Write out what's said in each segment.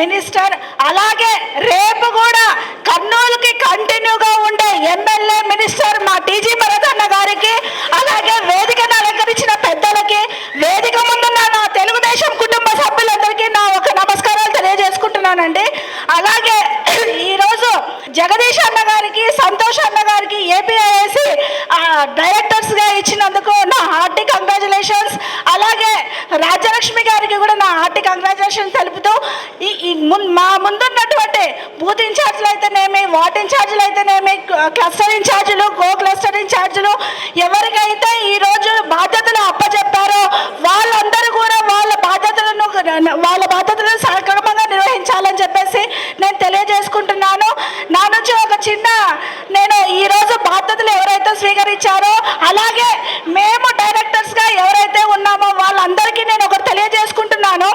Minister. అలాగే రేపు కూడా కర్నూలుకి కంటిన్యూగా ఉండే ఎమ్మెల్యే మినిస్టర్ మా టీజీ మరదన్న గారికి అలాగే వేదికను అలంకరించిన పెద్దలకి వేదిక ముందున్న నా తెలుగుదేశం కుటుంబ సభ్యులందరికీ నా ఒక నమస్కారాలు తెలియజేసుకుంటున్నానండి. అలాగే ఈరోజు జగదీష్ అన్న గారికి సంతోష్ అన్న గారికి ఏపీఐఏసి డైరెక్టర్స్గా ఇచ్చినందుకు నా హార్టీ కంగ్రాచులేషన్స్. అలాగే రాజ్యలక్ష్మి గారికి కూడా నా హార్టీ కంగ్రాచులేషన్ తెలుపుతూ ఈ మా ముందున్నటువంటి బూత్ ఇన్ఛార్జ్లు అయితేనేమి వార్డ్ ఇన్ఛార్జ్లు అయితేనేమి క్లస్టర్ ఇన్ఛార్జీలు కో క్లస్టర్ ఇన్ఛార్జీలు ఎవరికైతే ఈ రోజు బాధ్యతలు అప్పచెప్పారో వాళ్ళందరూ కూడా వాళ్ళ బాధ్యతలను వాళ్ళ బాధ్యతలను సక్రమంగా నిర్వహించాలని చెప్పేసి నేను తెలియజేసుకుంటున్నాను. నా నుంచి ఒక చిన్న నేను ఈ రోజు బాధ్యతలు ఎవరైతే స్వీకరించారో అలాగే మేము డైరెక్టర్గా ఎవరైతే ఉన్నామో వాళ్ళందరికీ నేను ఒకటి తెలియజేసుకుంటున్నాను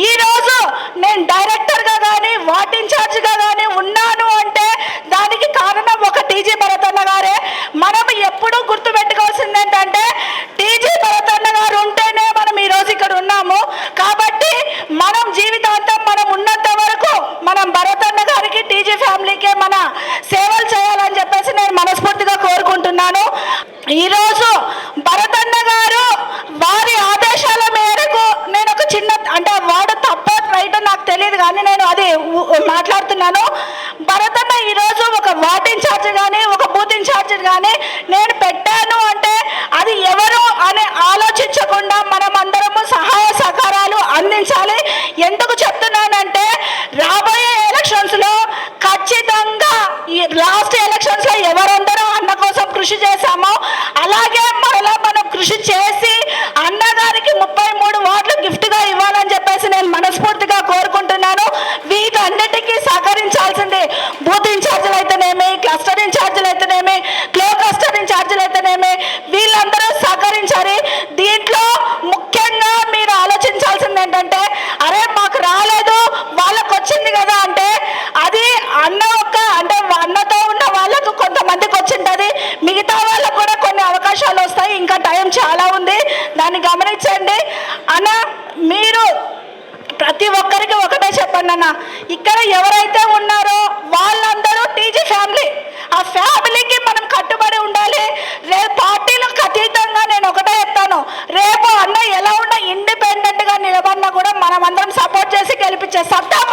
ఈ రోజు నేను డైరెక్టర్గా కానీ వార్డ్ ఇన్ఛార్జ్గా కానీ ఉన్నాను అంటే దానికి కారణం ఒక టీజీ భరతన్న గారే. మనం ఎప్పుడూ గుర్తు పెట్టుకోవాల్సింది ఏంటంటే టీజీ భరతన్న గారు ఉంటేనే మనం ఈరోజు ఇక్కడ ఉన్నాము. కాబట్టి మనం జీవితాంతం మనం ఉన్నంత వరకు మనం భరతన్న గారికి టీజీ ఫ్యామిలీకే మన సేవలు చేయాలని చెప్పేసి నేను మనస్ఫూర్తిగా కోరుకుంటున్నాను. ఈరోజు భరతన్న గారు వారి ఆదేశాల మేరకు నేను ఒక చిన్న అంటే వాడు తప్ప రైట్ నాకు తెలియదు కానీ నేను అది మాట్లాడుతున్నాను. భరతన్న ఈరోజు ఒక వార్డ్ ఇన్ఛార్జ్ కానీ ఒక బూత్ ఇన్ఛార్జ్ కానీ నేను పెట్టాను అంటే అది ఎవరు అని ఆలోచించకుండా మనం అందరము సహాయ సహకారాలు అందించాలి. ఎందుకు చెప్తున్నానంటే రాబోయే ఎలక్షన్స్లో ఖచ్చితంగా ఈ అయితేనేమి క్లస్టర్ అయితేనేమి క్లో క్లస్టర్ ఛార్జీలు అయితేనేమి వీళ్ళందరూ సహకరించాలి. దీంట్లో ముఖ్యంగా మీరు ఆలోచించాల్సింది ఏంటంటే అరే మాకు రాలేదు వాళ్ళకు వచ్చింది కదా అంటే అది అన్న ఒక్క అంటే అన్నతో ఉన్న వాళ్ళకు కొంతమందికి వచ్చింటది. మిగతా వాళ్ళకు కూడా కొన్ని అవకాశాలు వస్తాయి. ఇంకా టైం చాలా ఉంది. దాన్ని గమనించండి. అన్న మీరు ప్రతి ఒక్కరికి ఒకటే చెప్పండి అన్న. ఇక్కడ ఎవరైతే ఉన్నారో వాళ్ళందరూ టీజీ ఫ్యామిలీ desatamos.